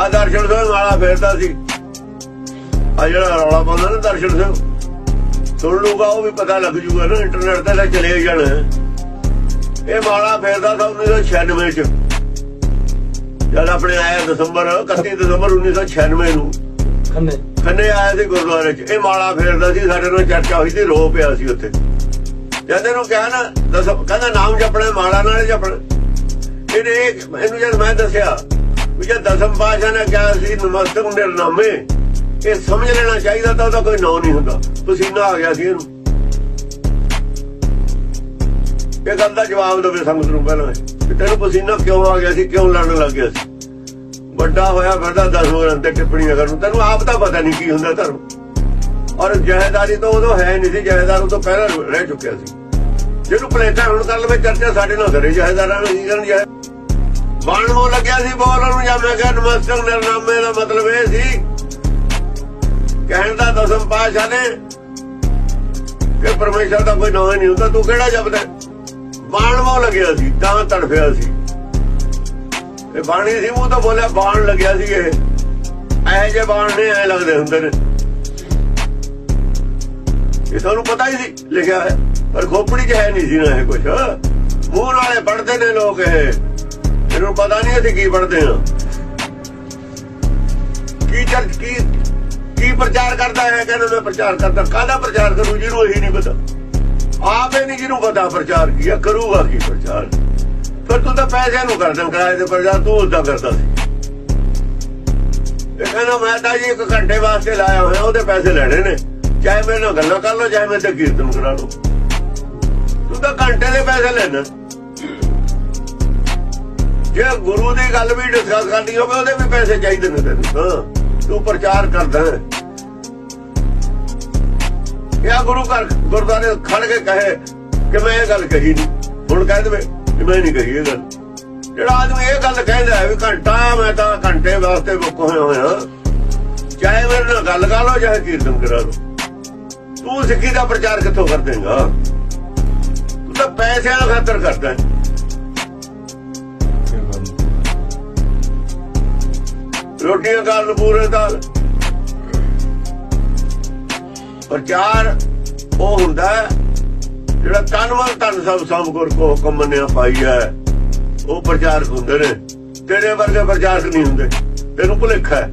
ਆ ਦਰਸ਼ਨ ਸਿੰਘ ਵਾਲਾ ਫੇਰਦਾ ਸੀ। ਆ ਜਿਹੜਾ ਰੌਲਾ ਪਾਉਂਦਾ ਨਾ ਦਰਸ਼ਨ ਸਿੰਘ ਸੁਣ ਲੂਗਾ ਉਹ ਵੀ ਪਤਾ ਲੱਗ ਜੂਗਾ ਨਾ ਇੰਟਰਨੈਟ ਤੇ ਚਲੇ ਜਾਣ। ਇਹ ਮਾਲਾ ਫੇਰਦਾ ਸੀ 1996 ਚ। ਜਦ ਆਪਣੇ ਆਇਆ ਦਸੰਬਰ 31 ਦਸੰਬਰ 1996 ਨੂੰ। ਖੰਨੇ। ਖੰਨੇ ਆਇਆ ਸੀ ਗੁਰਦੁਆਰੇ 'ਚ। ਇਹ ਮਾਲਾ ਫੇਰਦਾ ਸੀ ਸਾਡੇ ਨਾਲ ਚਰਚਾ ਹੋਈ ਸੀ ਰੋ ਪਿਆ ਸੀ ਉੱਥੇ। ਜਦ ਇਹਨੂੰ ਕਿਹਾ ਨਾ ਕਹਿੰਦਾ ਨਾਮ ਜਪਣਾ ਮਾਲਾ ਨਾਲ ਜਪਣਾ। ਇਹਨੇ ਇਹ- ਇਹਨੂੰ ਜਦ ਮੈਂ ਦੱਸਿਆ ਵੀ ਦਸਮ ਪਾਸ਼ਾ ਨੇ ਕਿਹਾ ਸੀ ਨਮਸਤਕ ਨਿਰਨਾਮੇ ਇਹ ਸਮਝ ਲੈਣਾ ਚਾਹੀਦਾ ਤਾਂ ਉਹਦਾ ਕੋਈ ਨਾਂ ਨਹੀਂ ਹੁੰਦਾ। ਪਸੀਨਾ ਆ ਗਿਆ ਸੀ ਇਹਨੂੰ। ਇਹ ਗੱਲ ਦਾ ਜਵਾਬ ਦੇਵੇ ਸੰਗਤ ਨੂੰ ਪਹਿਲਾਂ ਕਿ ਤੈਨੂੰ ਪਸੀਨਾ ਕਿਉਂ ਆ ਗਿਆ ਸੀ, ਕਿਉਂ ਲੜਨ ਲੱਗ ਗਿਆ ਸੀ? ਵੱਡਾ ਹੋਇਆ ਫਿਰਦਾ 10 ਗ੍ਰੰਥ ਤੇ ਟਿੱਪਣੀਆਂ ਕਰਨ ਤੈਨੂੰ ਆਪ ਤਾਂ ਪਤਾ ਨਹੀਂ ਕੀ ਹੁੰਦਾ ਧਰਮ। ਔਰ ਜਹੇਦਾਰੀ ਤਾਂ ਉਦੋਂ ਹੈ ਨਹੀਂ ਸੀ, ਜਹੇਦਾਰ ਉਦੋਂ ਪਹਿਲਾਂ ਰਹਿ ਚੁੱਕਿਆ ਸੀ। ਜਿਹਨੂੰ ਪਲੇਟਾ ਹੁਣ ਕਰ ਲਵੇ ਚਰਚਾ ਸਾਡੇ ਨਾਲ ਕਰੇ ਜਹੇਦਾਰਾਂ ਨੂੰ ਕੀ ਕਰਨ ਜਾਏ ਬਾਣ ਮੋ ਲੱਗਿਆ ਸੀ ਬੋਲਣ ਨੂੰ, ਜਾਂ ਮੈਂ ਕਿਹਾ, ਨਮਸਕਾਰ ਨਿਰਨਾਮੇ ਦਾ ਮਤਲਬ ਇਹ ਸੀ, ਕਹਿਣ ਦਾ ਦਸਮ ਪਾਸ਼ਾ ਨੇ ਕਿ ਪਰਮੇਸ਼ਰ ਦਾ ਕੋਈ ਨਾਂ ਨਹੀਂ ਹੁੰਦਾ, ਤੂੰ ਕਿਹੜਾ ਜਪਦਾ ਬਾਣ ਮੋ ਲੱਗਿਆ ਸੀ, ਤਾਂ ਤੜਫਿਆ ਸੀ। ਇਹ ਬਾਣੀ ਸੀ ਮੂੰਹ ਤਾਂ ਬੋਲਿਆ, ਬਾਣ ਲੱਗਿਆ ਸੀ ਇਹ। ਐ ਜੇ ਬਾਣ ਨੇ ਐ ਲੱਗਦੇ ਹੁੰਦੇ ਨੇ। ਇਹ ਤੁਹਾਨੂੰ ਪਤਾ ਹੀ ਸੀ, ਲਿਖਿਆ ਹੈ, ਪਰ ਖੋਪੜੀ 'ਚ ਹੈ ਨਹੀਂ ਸੀ ਨਾ ਇਹ ਕੁਝ ਮੂੰਹ ਨਾਲੇ ਪੜਦੇ ਨੇ ਲੋਕ ਇਹ। ਇਹਨੂੰ ਪਤਾ ਨਹੀਂ ਅਸੀਂ ਕੀ ਪੜਦੇ ਆ ਕੀ ਚਰਚ ਕੀ ਕੀ ਪ੍ਰਚਾਰ ਕਰਦਾ ਹੈ, ਕਹਿੰਦਾ ਮੈਂ ਪ੍ਰਚਾਰ ਕਰਦਾ। ਕਾਹਦਾ ਪ੍ਰਚਾਰ ਕਰੂ ਜਿਹਨੂੰ ਇਹੀ ਨਹੀਂ ਪਤਾ। ਆਪੇ ਨਹੀਂ ਜਿਹਨੂੰ ਪਤਾ ਪ੍ਰਚਾਰ ਕੀ ਆ, ਕਰੂਗਾ ਕੀ ਪ੍ਰਚਾਰ। ਫਿਰ ਤੂੰ ਤਾਂ ਪੈਸਿਆਂ ਨੂੰ ਕਰਦਾ, ਕਿਰਾਏ ਤੇ ਪ੍ਰਚਾਰ, ਤੂੰ ਉਦਾਂ ਕਰਦਾ ਸੀ। ਇਹ ਮੈਂ ਤਾਂ ਜੀ ਇੱਕ ਘੰਟੇ ਵਾਸਤੇ ਲਾਇਆ ਹੋਇਆ, ਉਹਦੇ ਪੈਸੇ ਲੈਣੇ ਨੇ। ਚਾਹੇ ਮੇਰੇ ਨਾਲ ਗੱਲਾਂ ਕਰ ਲਓ, ਚਾਹੇ ਮੇਰੇ ਤੇ ਕੀਰਤਨ ਕਰਾ ਲਓ। ਤੂੰ ਤਾਂ ਘੰਟੇ ਦੇ ਪੈਸੇ ਲੈਣਾ ਜੇ ਗੁਰੂ ਦੀ ਗੱਲ ਵੀ ਡਿਸਕਸ ਕਰਨੀ ਹੋਵੇ, ਉਹਦੇ ਵੀ ਪੈਸੇ ਚਾਹੀਦੇ ਨੇ ਤੈਨੂੰ। ਹਾਂ, ਤੂੰ ਪ੍ਰਚਾਰ ਕਰਦਾ। ਇਹ ਗੁਰੂ ਘਰ ਗੁਰਦਾਰੇ ਖੜ ਕੇ ਕਹੇ ਕਿ ਮੈਂ ਇਹ ਗੱਲ ਕਹੀ ਨਹੀਂ ਹੁਣ ਕਹਿ ਦੇਵੇ ਕਿ ਮੈਂ ਨਹੀਂ ਕਹੀ ਇਹ ਗੱਲ। ਜਿਹੜਾ ਆਦਮੀ ਇਹ ਗੱਲ ਕਹਿੰਦਾ ਹੈ ਵੀ ਘੰਟਾ ਮੈਂ ਤਾਂ ਘੰਟੇ ਵਾਸਤੇ ਮੁੱਕ ਹੋਇਆ ਹੋਇਆ। ਚਾਹੇ ਮੇਰੇ ਨਾਲ ਗੱਲ ਕਰ ਲਓ, ਚਾਹੇ ਕੀਰਤਨ ਕਰਾ ਲਓ। ਤੂੰ ਸਿੱਖੀ ਦਾ ਪ੍ਰਚਾਰ ਕਿੱਥੋਂ ਕਰ ਦੇਂਗਾ? ਤੂੰ ਤਾਂ ਪੈਸਿਆਂ ਦਾ ਖਾਤਰ ਕਰਦਾ। ਹੈ ਰੋਟੀਆਂ ਕਰਨ ਪੂਰੇ ਦਾ ਪ੍ਰਚਾਰ ਉਹ ਹੁੰਦਾ ਜਿਹੜਾ ਤਨ ਮਨ ਤਨ ਸਭ ਸਮ ਕੋ ਹੁਕਮ ਮੰਨਿਆ ਪਾਈ ਹੈ, ਉਹ ਪ੍ਰਚਾਰਕ ਹੁੰਦੇ ਨੇ। ਤੇਰੇ ਵਰਗੇ ਪ੍ਰਚਾਰਕ ਨਹੀਂ ਹੁੰਦੇ। ਤੈਨੂੰ ਭੁਲੇਖਾ ਹੈ।